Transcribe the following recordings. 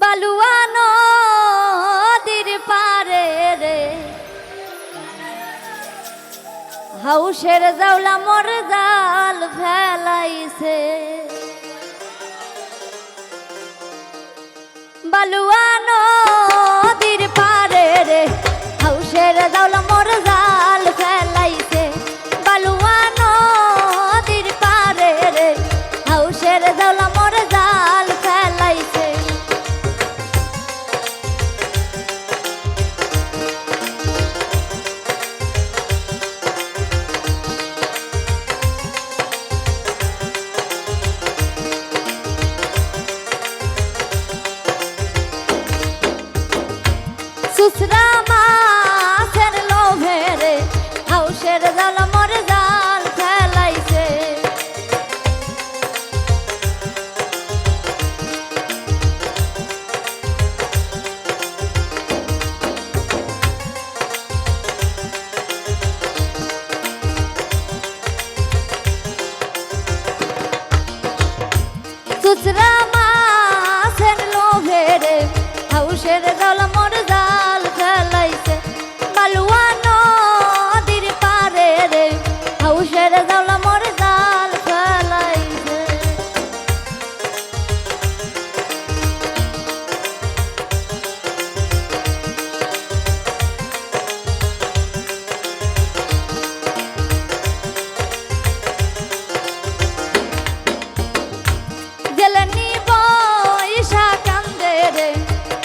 বালুয়া নদীর পারে রে। হাউসের জাউলা মর জাল ফেলাইছে। বালুয়া দেওলা মরে জাল সুসরা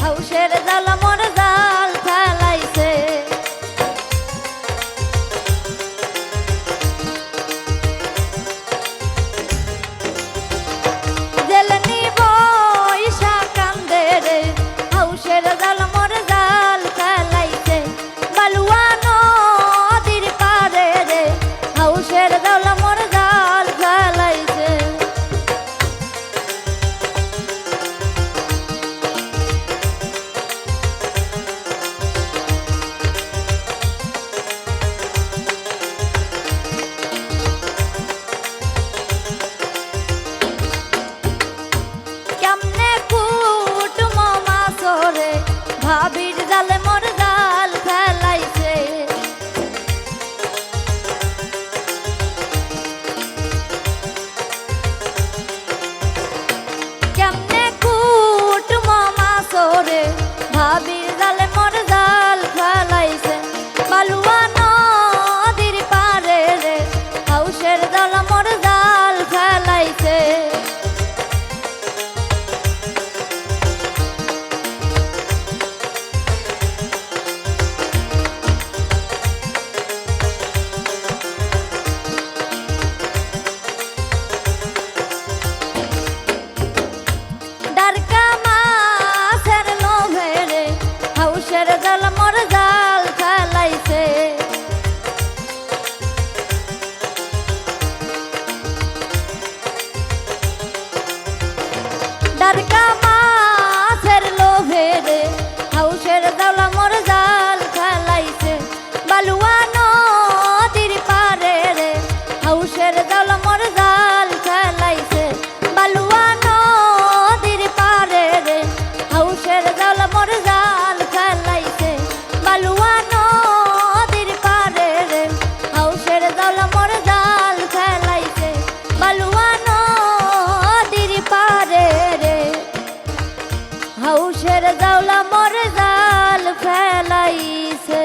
হাউসের জাল মর জাল ফেলাইছে। জেলনি বৈশা কান্দে রে হাউসের জাল মর হাউসের জাওলা মরে জাল ফেলাইছে।